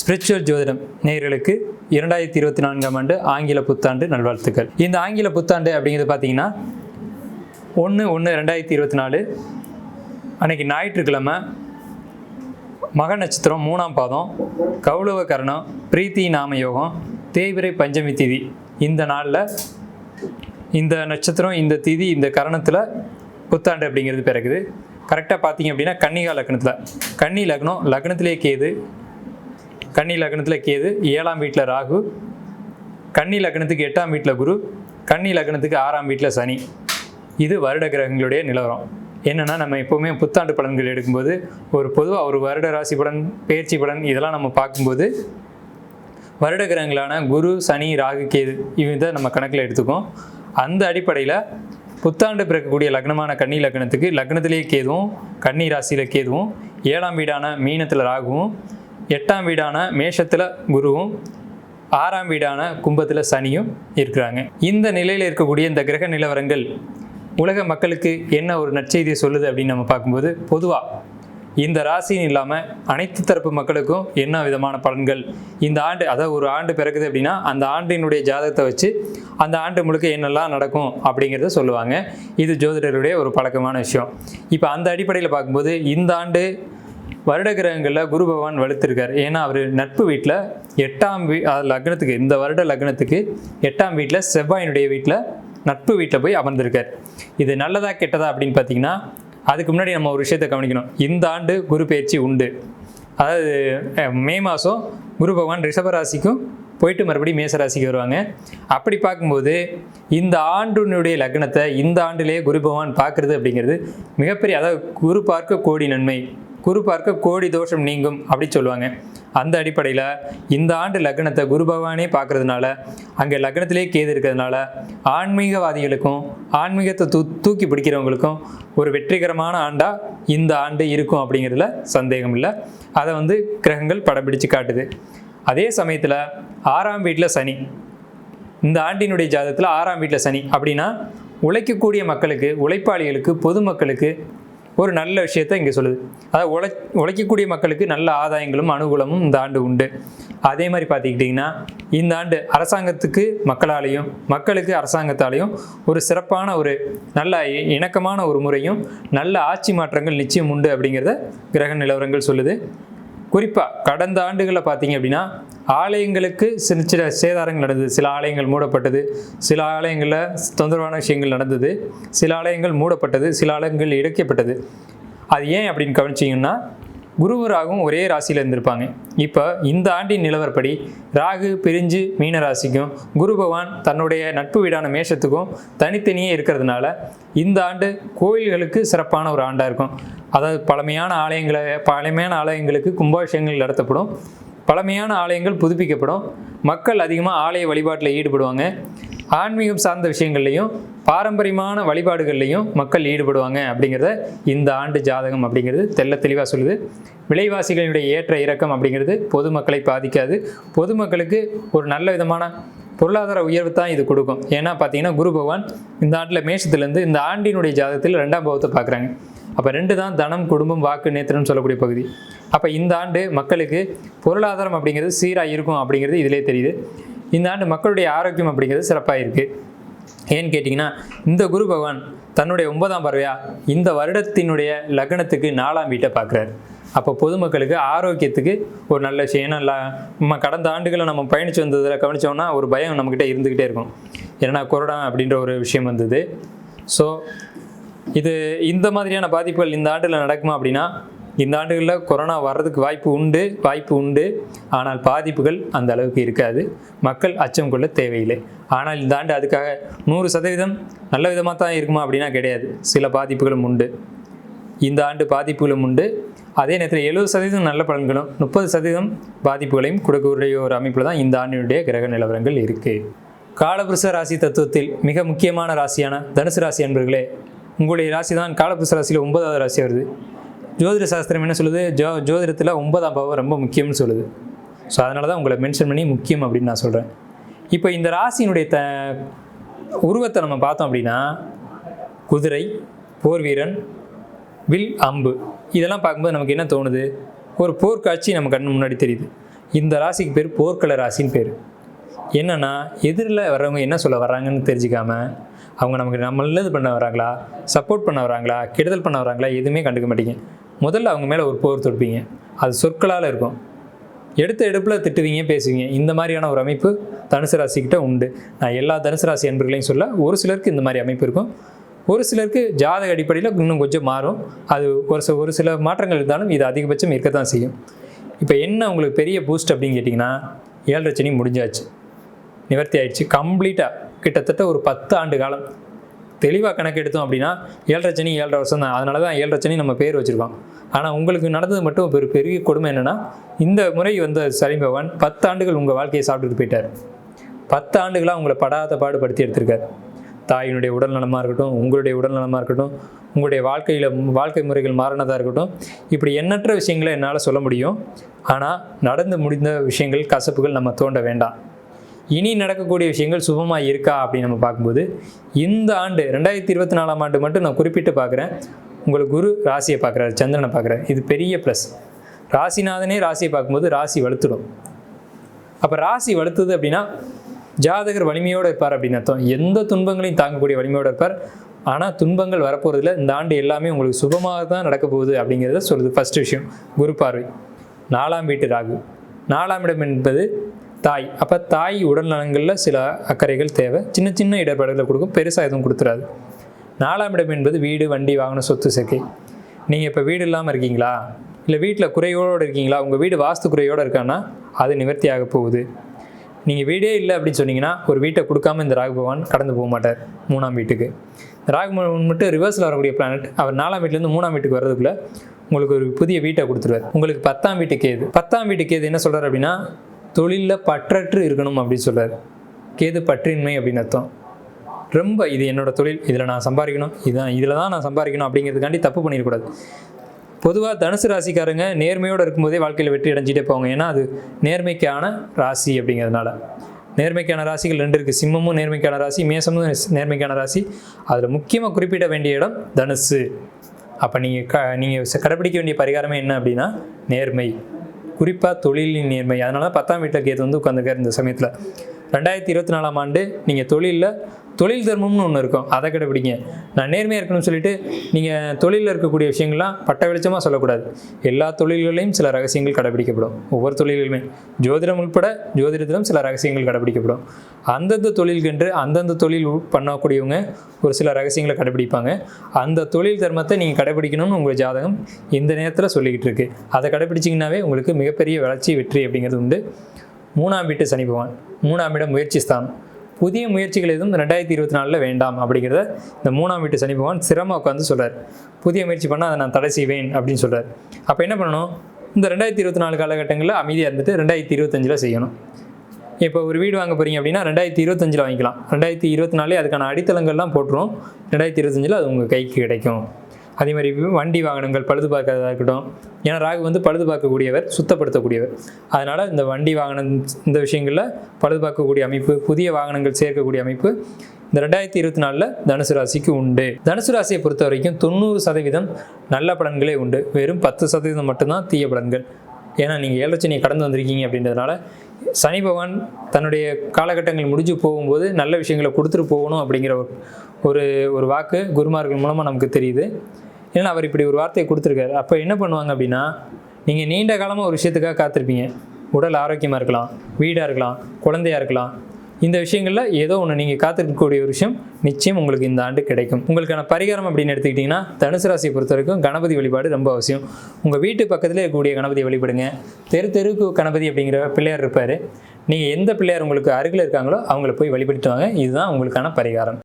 Spiritual ஜோதிடம் நேயர்களுக்கு இரண்டாயிரத்தி இருபத்தி நான்காம் ஆண்டு ஆங்கில புத்தாண்டு நல்வாழ்த்துக்கள். இந்த ஆங்கில புத்தாண்டு அப்படிங்கிறது பார்த்தீங்கன்னா ஒன்று ஒன்று ரெண்டாயிரத்தி இருபத்தி நாலு அன்னைக்கு ஞாயிற்றுக்கிழமை மக நட்சத்திரம் மூணாம் பாதம் கௌளவ கரணம் பிரீத்தி நாம யோகம் தேய்பிரை பஞ்சமி திதி. இந்த நாளில் இந்த நட்சத்திரம் இந்த திதி இந்த கரணத்தில் புத்தாண்டு அப்படிங்கிறது பிறகுது கரெக்டாக பார்த்தீங்க அப்படின்னா கன்னிகா லக்னத்தில். கன்னி லக்னம் லக்னத்திலே கேது. கன்னி லக்னத்தில் கேது ஏழாம் வீட்டில் ராகு. கன்னி லக்னத்துக்கு எட்டாம் வீட்டில் குரு. கன்னி லக்னத்துக்கு ஆறாம் வீட்டில் சனி. இது வருட கிரகங்களுடைய நிலவரம். என்னென்னா நம்ம எப்போவுமே புத்தாண்டு பலன்கள் எடுக்கும்போது ஒரு பொதுவாக ஒரு வருட ராசி பலன் பேச்சு பலன் இதெல்லாம் நம்ம பார்க்கும்போது வருட கிரகங்களான குரு சனி ராகு கேது இதை நம்ம கணக்கில் எடுத்துக்கோம் அந்த அடிப்படையில் புத்தாண்டு பிறக்கக்கூடிய லக்னமான கன்னி லக்னத்துக்கு லக்னத்திலேயே கேதுவும் கன்னி ராசியில் கேதுவும் ஏழாம் வீடான மீனத்தில் ராகுவும் எட்டாம் வீடான மேஷத்தில் குருவும் ஆறாம் வீடான கும்பத்தில் சனியும் இருக்கிறாங்க. இந்த நிலையில் இருக்கக்கூடிய இந்த கிரக நிலவரங்கள் உலக மக்களுக்கு என்ன ஒரு நற்செய்தியை சொல்லுது அப்படின்னு நம்ம பார்க்கும்போது பொதுவாக இந்த ராசின்னு இல்லாமல் அனைத்து தரப்பு மக்களுக்கும் என்ன விதமான பலன்கள்? இந்த ஆண்டு அதாவது ஒரு ஆண்டு பிறகுது அப்படின்னா அந்த ஆண்டினுடைய ஜாதகத்தை வச்சு அந்த ஆண்டு முழுக்க என்னெல்லாம் நடக்கும் அப்படிங்கிறத சொல்லுவாங்க. இது ஜோதிடருடைய ஒரு பழக்கமான விஷயம். இப்போ அந்த அடிப்படையில் பார்க்கும்போது இந்த ஆண்டு வருட கிரகங்களில் குரு பகவான் வலுத்திருக்கார். ஏன்னா அவர் நட்பு வீட்டில் எட்டாம் வீ லக்னத்துக்கு இந்த வருட லக்னத்துக்கு எட்டாம் வீட்டில் செவ்வாயினுடைய வீட்டில் நட்பு வீட்டில் போய் அமர்ந்திருக்கார். இது நல்லதா கெட்டதா அப்படின்னு பார்த்தீங்கன்னா அதுக்கு முன்னாடி நம்ம ஒரு விஷயத்தை கவனிக்கணும். இந்த ஆண்டு குரு பயிற்சி உண்டு. அதாவது மே மாதம் குரு பகவான் ரிஷபராசிக்கும் போயிட்டு மறுபடியும் மேசராசிக்கு வருவாங்க. அப்படி பார்க்கும்போது இந்த ஆண்டுனுடைய லக்னத்தை இந்த ஆண்டிலேயே குரு பகவான் பார்க்குறது அப்படிங்கிறது மிகப்பெரிய அதாவது குரு பார்க்க கோடி நன்மை. குரு பார்க்க கோடி தோஷம் நீங்கும் அப்படின்னு சொல்லுவாங்க. அந்த அடிப்படையில் இந்த ஆண்டு லக்னத்தை குரு பகவானே பார்க்கறதுனால அங்கே லக்னத்திலே கேது இருக்கிறதுனால ஆன்மீகவாதிகளுக்கும் ஆன்மீகத்தை தூ தூக்கி பிடிக்கிறவங்களுக்கும் ஒரு வெற்றிகரமான ஆண்டாக இந்த ஆண்டு இருக்கும் அப்படிங்கிறதுல சந்தேகம் இல்லை. அதை வந்து கிரகங்கள் படம் பிடிச்சு காட்டுது. அதே சமயத்தில் ஆறாம் வீட்டில் சனி. இந்த ஆண்டினுடைய ஜாதகத்தில் ஆறாம் வீட்டில் சனி அப்படின்னா உழைக்கக்கூடிய மக்களுக்கு உழைப்பாளிகளுக்கு பொதுமக்களுக்கு ஒரு நல்ல விஷயத்தை இங்கே சொல்லுது. அதாவது உழை உழைக்கக்கூடிய மக்களுக்கு நல்ல ஆதாயங்களும் அனுகூலமும் இந்த ஆண்டு உண்டு. அதே மாதிரி பார்த்துக்கிட்டிங்கன்னா இந்த ஆண்டு அரசாங்கத்துக்கு மக்களாலையும் மக்களுக்கு அரசாங்கத்தாலையும் ஒரு சிறப்பான ஒரு நல்ல இ- இணக்கமான ஒரு முறையும் நல்ல ஆட்சி மாற்றங்கள் நிச்சயம் உண்டு அப்படிங்கிறத கிரக நிலவரங்கள் சொல்லுது. குறிப்பாக கடந்த ஆண்டுகளில் பார்த்தீங்க அப்படின்னா ஆலயங்களுக்கு சின்ன சின்ன சேதாரங்கள் நடந்தது. சில ஆலயங்கள் மூடப்பட்டது சில ஆலயங்களில் தொந்தரவான விஷயங்கள் நடந்தது சில ஆலயங்கள் மூடப்பட்டது சில ஆலயங்கள் இடைக்கப்பட்டது. அது ஏன் அப்படின்னு கவனிச்சிங்கன்னா குருவும் ராகும் ஒரே ராசியில் இருந்திருப்பாங்க. இப்போ இந்த ஆண்டின் நிலவரப்படி ராகு பிரிஞ்சு மீன ராசிக்கும் குரு பகவான் தன்னுடைய நட்பு வீடான மேஷத்துக்கும் தனித்தனியே இருக்கிறதுனால இந்த ஆண்டு கோயில்களுக்கு சிறப்பான ஒரு ஆண்டாக இருக்கும். அதாவது பழமையான ஆலயங்களை பழமையான ஆலயங்களுக்கு கும்பாபிஷேகங்கள் நடத்தப்படும். பழமையான ஆலயங்கள் புதுப்பிக்கப்படும். மக்கள் அதிகமாக ஆலய வழிபாட்டில் ஈடுபடுவாங்க. ஆன்மீகம் சார்ந்த விஷயங்கள்லையும் பாரம்பரியமான வழிபாடுகள்லையும் மக்கள் ஈடுபடுவாங்க அப்படிங்கிறத இந்த ஆண்டு ஜாதகம் அப்படிங்கிறது தெள்ள தெளிவாக சொல்லுது. விலைவாசிகளினுடைய ஏற்ற இறக்கம் அப்படிங்கிறது பொதுமக்களை பாதிக்காது. பொதுமக்களுக்கு ஒரு நல்ல விதமான பொருளாதார உயர்வு தான் இது கொடுக்கும். ஏன்னா பார்த்தீங்கன்னா குரு பகவான் இந்த ஆண்டில் மேஷத்துலேருந்து இந்த ஆண்டினுடைய ஜாதகத்தில் ரெண்டாம் பாவத்தை பார்க்குறாங்க அப்போ ரெண்டு தான் தனம் குடும்பம் வாக்கு நேத்திரம்னு சொல்லக்கூடிய பகுதி. அப்போ இந்த ஆண்டு மக்களுக்கு பொருளாதாரம் அப்படிங்கிறது சீராக இருக்கும் அப்படிங்கிறது இதிலே தெரியுது. இந்த ஆண்டு மக்களுடைய ஆரோக்கியம் அப்படிங்கிறது சிறப்பாக இருக்குது ஏன்னு கேட்டிங்கன்னா இந்த குரு பகவான் தன்னுடைய ஒன்பதாம் பறவையாக இந்த வருடத்தினுடைய லக்னத்துக்கு நாலாம் வீட்டை பார்க்குறாரு. அப்போ பொதுமக்களுக்கு ஆரோக்கியத்துக்கு ஒரு நல்ல விஷயம். ஏன்னா நம்ம கடந்த ஆண்டுகளை நம்ம பயணித்து வந்ததில் கவனித்தோம்னா ஒரு பயம் நம்மக்கிட்ட இருந்துக்கிட்டே இருக்கும். ஏன்னா கொரோனா அப்படின்ற ஒரு விஷயம் வந்தது. ஸோ இது இந்த மாதிரியான பாதிப்புகள் இந்த ஆண்டில் நடக்குமா அப்படின்னா இந்த ஆண்டுகளில் கொரோனா வர்றதுக்கு வாய்ப்பு உண்டு வாய்ப்பு உண்டு. ஆனால் பாதிப்புகள் அந்த அளவுக்கு இருக்காது. மக்கள் அச்சம் கொள்ள தேவையில்லை. ஆனால் இந்த ஆண்டு அதுக்காக நூறு சதவீதம் நல்ல விதமாக தான் இருக்குமா அப்படின்னா கிடையாது. சில பாதிப்புகளும் உண்டு. இந்த ஆண்டு பாதிப்புகளும் உண்டு. அதே நேரத்தில் எழுபது சதவீதம் நல்ல பலன்களும் முப்பது சதவீதம் பாதிப்புகளையும் கொடுக்கக்கூடிய ஒரு அமைப்பில் தான் இந்த ஆண்டினுடைய கிரக நிலவரங்கள் இருக்குது காலபுருஷ ராசி தத்துவத்தில் மிக முக்கியமான ராசியான தனுசு ராசி அன்பர்களே உங்களுடைய ராசி தான் காலபுருஷ ராசியில் ஒன்பதாவது ராசி வருது. ஜோதிட சாஸ்திரம் என்ன சொல்லுது? ஜோ ஜோதிடத்தில் ஒன்பதாம் பாவம் ரொம்ப முக்கியம்னு சொல்லுது. ஸோ அதனால தான் உங்களை மென்ஷன் பண்ணி முக்கியம் அப்படின்னு நான் சொல்கிறேன் இப்போ இந்த ராசியினுடைய த உருவத்தை நம்ம பார்த்தோம் அப்படின்னா குதிரை போர் வீரன் வில் அம்பு. இதெல்லாம் பார்க்கும்போது நமக்கு என்ன தோணுது? ஒரு போர்க்காட்சி நம்ம கண்ணு முன்னாடி தெரியுது. இந்த ராசிக்கு பேர் போர்க்கள ராசின்னு பேர். என்னென்னா எதிரில் வர்றவங்க என்ன சொல்ல வர்றாங்கன்னு தெரிஞ்சுக்காம அவங்க நமக்கு நம்மளது பண்ண வராங்களா சப்போர்ட் பண்ண வராங்களா கெடுதல் பண்ண வராங்களா எதுவுமே கண்டுக்க மாட்டேங்க. முதல்ல அவங்க மேலே ஒரு போர் தொடுப்பீங்க. அது சொற்களால் இருக்கும். எடுத்த எடுப்பில் திட்டுவீங்க பேசுவீங்க. இந்த மாதிரியான ஒரு அமைப்பு தனுசு ராசிக்கிட்ட உண்டு. நான் எல்லா தனுசு ராசி அன்பர்களையும் சொல்ல ஒரு சிலருக்கு இந்த மாதிரி அமைப்பு இருக்கும். ஒரு சிலருக்கு ஜாதக அடிப்படையில் இன்னும் கொஞ்சம் மாறும். அது ஒரு சில ஒரு சில மாற்றங்கள் இருந்தாலும் இது அதிகபட்சம் இருக்கத்தான் செய்யும். இப்போ என்ன உங்களுக்கு பெரிய பூஸ்ட் அப்படின்னு கேட்டிங்கன்னா ஏழரை சனி முடிஞ்சாச்சு. நிவர்த்தி ஆயிடுச்சு. கம்ப்ளீட்டாக கிட்டத்தட்ட ஒரு பத்து ஆண்டு காலம் தெளிவாக கணக்கு எடுத்தோம் அப்படின்னா ஏழரை சனி ஏழரை வருஷம் தான். அதனால தான் ஏழரை சனி நம்ம பேர் வச்சுருக்கோம். ஆனால் உங்களுக்கு நடந்தது மட்டும் ஒரு பெரிய கொடுமை என்னென்னா இந்த முறை வந்த சனி பகவான் பத்து ஆண்டுகள் உங்கள் வாழ்க்கையை சாப்பிட்டுட்டு போயிட்டார். பத்து ஆண்டுகளாக உங்களை படாத பாடுபடுத்தி எடுத்திருக்கார். தாயினுடைய உடல் நலமாக இருக்கட்டும் உங்களுடைய உடல் நலமாக இருக்கட்டும் உங்களுடைய வாழ்க்கையில் வாழ்க்கை முறைகள் மாறினதாக இருக்கட்டும் இப்படி எண்ணற்ற விஷயங்களை என்னால் சொல்ல முடியும். ஆனால் நடந்து முடிந்த விஷயங்கள் கசப்புகள் நம்ம தோண்ட வேண்டாம். இனி நடக்கக்கூடிய விஷயங்கள் சுபமாக இருக்கா அப்படின்னு நம்ம பார்க்கும்போது இந்த ஆண்டு ரெண்டாயிரத்தி இருபத்தி நாலாம் ஆண்டு மட்டும் நான் குறிப்பிட்டு பார்க்குறேன். உங்களுக்கு குரு ராசியை பார்க்குறாரு சந்திரனை பார்க்குறாரு. இது பெரிய ப்ளஸ் ராசிநாதனே ராசியை பார்க்கும்போது ராசி வலுத்துடும். அப்போ ராசி வலுத்துது அப்படின்னா ஜாதகர் வலிமையோடு இருப்பார் அப்படின்னு அர்த்தம். எந்த துன்பங்களையும் தாங்கக்கூடிய வலிமையோடு இருப்பார். ஆனால் துன்பங்கள் வரப்போகிறதுல இந்த ஆண்டு எல்லாமே உங்களுக்கு சுபமாக தான் நடக்க போகுது அப்படிங்கிறத சொல்லுது ஃபஸ்ட் விஷயம். குரு பார்வை. நாலாம் வீட்டு ராகு. நாலாம் இடம் என்பது தாய். அப்போ தாய் உடல் நலங்களில் சில அக்கறைகள் தேவை. சின்ன சின்ன இடர்பாடுகளை கொடுக்கும். பெருசாக எதுவும் கொடுத்துறாது. நாலாம் இடம் என்பது வீடு வண்டி வாகன சொத்து சேர்க்கை. நீங்கள் இப்போ வீடு இல்லாமல் இருக்கீங்களா? இல்லை வீட்டில் குறையோடு இருக்கீங்களா? உங்கள் வீடு வாஸ்து குறையோடு இருக்கான்னா அது நிவர்த்தி ஆக போகுது. நீங்கள் வீடே இல்லை அப்படின்னு சொன்னீங்கன்னா ஒரு வீட்டை கொடுக்காம இந்த ராகு பகவான் கடந்து போக மாட்டார் மூணாம் வீட்டுக்கு. இந்த ராகு பகவான் மட்டும் ரிவர்ஸில் வரக்கூடிய பிளானட் அவர் நாலாம் வீட்டிலேருந்து மூணாம் வீட்டுக்கு வர்றதுக்குள்ளே உங்களுக்கு ஒரு புதிய வீட்டை கொடுத்துருவார். உங்களுக்கு பத்தாம் வீட்டுக்கு கேது பத்தாம் வீட்டுக்கு எது என்ன சொல்கிறார் அப்படின்னா தொழிலில் பற்றற்று இருக்கணும் அப்படின்னு சொல்கிறார் கேது பற்றின்மை அப்படின்னு அர்த்தம். ரொம்ப இது என்னோட தொழில் இதில் நான் சம்பாதிக்கணும் இதான் இதில் தான் நான் சம்பாதிக்கணும் அப்படிங்கிறதுக்காண்டி தப்பு பண்ணிடக்கூடாது. பொதுவாக தனுசு ராசிக்காரங்க நேர்மையோடு இருக்கும்போதே வாழ்க்கையில் வெற்றி அடைஞ்சிட்டே போவாங்க. ஏன்னா அது நேர்மைக்கான ராசி அப்படிங்கிறதுனால. நேர்மைக்கான ராசிகள் ரெண்டு இருக்குது சிம்மமும் நேர்மைக்கான ராசி மேசமும் நேர்மைக்கான ராசி. அதில் முக்கியமாக குறிப்பிட வேண்டிய இடம் தனுசு. அப்போ நீங்கள் க நீங்கள் கடைப்பிடிக்க வேண்டிய பரிகாரமே என்ன அப்படின்னா நேர்மை. குறிப்பாக தொழிலின் நேர்மை. அதனால பத்தாம் வீட்டில் கேது வந்து உட்காந்துருக்காரு இந்த சமயத்தில். ரெண்டாயிரத்தி இருபத்தி நாலாம் ஆண்டு நீங்கள் தொழிலில் தொழில் தர்மம்னு ஒன்று இருக்கும். அதை கடைப்பிடிங்க நான் நேர்மையாக இருக்கணும்னு சொல்லிட்டு நீங்கள் தொழிலில் இருக்கக்கூடிய விஷயங்கள்லாம் பட்ட வெளிச்சமாக சொல்லக்கூடாது. எல்லா தொழில்களையும் சில ரகசியங்கள் கடைபிடிக்கப்படும். ஒவ்வொரு தொழில்களுமே. ஜோதிடம் உட்பட ஜோதிடத்திலும் சில ரகசியங்கள் கடைபிடிக்கப்படும். அந்தந்த தொழில்கென்று அந்தந்த தொழில் பண்ணக்கூடியவங்க ஒரு சில ரகசியங்களை கடைபிடிப்பாங்க. அந்த தொழில் தர்மத்தை நீங்கள் கடைபிடிக்கணும்னு உங்கள் ஜாதகம் இந்த நேரத்தில் சொல்லிக்கிட்டு இருக்கு. அதை கடைபிடிச்சிங்கனாவே உங்களுக்கு மிகப்பெரிய வளர்ச்சி வெற்றி அப்படிங்கிறது உண்டு. மூணாம் வீட்டு சனி பகவான். மூணாம் இடம் முயற்சி ஸ்தானம். புதிய முயற்சிகள் எதுவும் ரெண்டாயிரத்தி இருபத்தி நாலில் வேண்டாம் அப்படிங்கிறத இந்த மூணாம் வீட்டு சனி பகவான் சிரமம் உட்காந்து சொல்கிறார் புதிய முயற்சி பண்ணால் அதை நான் தடை செய்வேன் அப்படின்னு சொல்கிறார் அப்போ என்ன பண்ணணும்? இந்த ரெண்டாயிரத்தி இருபத்தி நாலு காலகட்டங்களில் அமைதியாக இருந்துட்டு ரெண்டாயிரத்தி இருபத்தஞ்சில் செய்யணும். இப்போ ஒரு வீடு வாங்க போறீங்க அப்படின்னா ரெண்டாயிரத்தி இருபத்தஞ்சில் வாங்கிக்கலாம். ரெண்டாயிரத்தி இருபத்தி நாலே அதுக்கான அடித்தளங்கள்லாம் போட்டுரும் ரெண்டாயிரத்தி இருபத்தஞ்சில் அது உங்கள் கைக்கு கிடைக்கும். அதே மாதிரி வண்டி வாகனங்கள் பழுது பார்க்கறதா இருக்கட்டும். ஏன்னா ராகு வந்து பழுது பார்க்கக்கூடியவர் சுத்தப்படுத்தக்கூடியவர். அதனால் இந்த வண்டி வாகனம் இந்த விஷயங்களில் பழுது பார்க்கக்கூடிய அமைப்பு புதிய வாகனங்கள் சேர்க்கக்கூடிய அமைப்பு இந்த ரெண்டாயிரத்தி இருபத்தி நாலில் தனுசு ராசிக்கு உண்டு. தனுசு ராசியை பொறுத்த வரைக்கும் தொண்ணூறு சதவீதம் நல்ல பலன்களே உண்டு. வெறும் பத்து சதவீதம் மட்டும்தான் தீய பலன்கள். ஏன்னா நீங்கள் ஏழச்சனியை கடந்து வந்திருக்கீங்க அப்படின்றதுனால சனி பகவான் தன்னுடைய காலகட்டங்கள் முடிஞ்சு போகும்போது நல்ல விஷயங்களை கொடுத்துட்டு போகணும் அப்படிங்கிற ஒரு ஒரு ஒரு வாக்கு குருமார்கள் மூலமாக நமக்கு தெரியுது. ஏன்னா அவர் இப்படி ஒரு வார்த்தையை கொடுத்துருக்காரு. அப்போ என்ன பண்ணுவாங்க அப்படின்னா நீங்கள் நீண்ட காலமாக ஒரு விஷயத்துக்காக காத்திருப்பீங்க. உடல் ஆரோக்கியமாக இருக்கலாம் வீடாக இருக்கலாம் குழந்தையாக இருக்கலாம். இந்த விஷயங்களில் ஏதோ ஒன்று நீங்கள் காத்திருக்கக்கூடிய ஒரு விஷயம் நிச்சயம் உங்களுக்கு இந்த ஆண்டு கிடைக்கும். உங்களுக்கான பரிகாரம் அப்படின்னு எடுத்துக்கிட்டிங்கன்னா தனுசு ராசியை பொறுத்த வரைக்கும் கணபதி வழிபாடு ரொம்ப அவசியம். உங்கள் வீட்டு பக்கத்தில் இருக்கக்கூடிய கணபதியை வழிபடுங்க. தெரு தெருக்கு கணபதி அப்படிங்கிற பிள்ளையார் இருப்பார். நீங்கள் எந்த பிள்ளையார் உங்களுக்கு அருகில் இருக்காங்களோ அவங்கள போய் வழிபட்டுவாங்க இதுதான் உங்களுக்கான பரிகாரம்.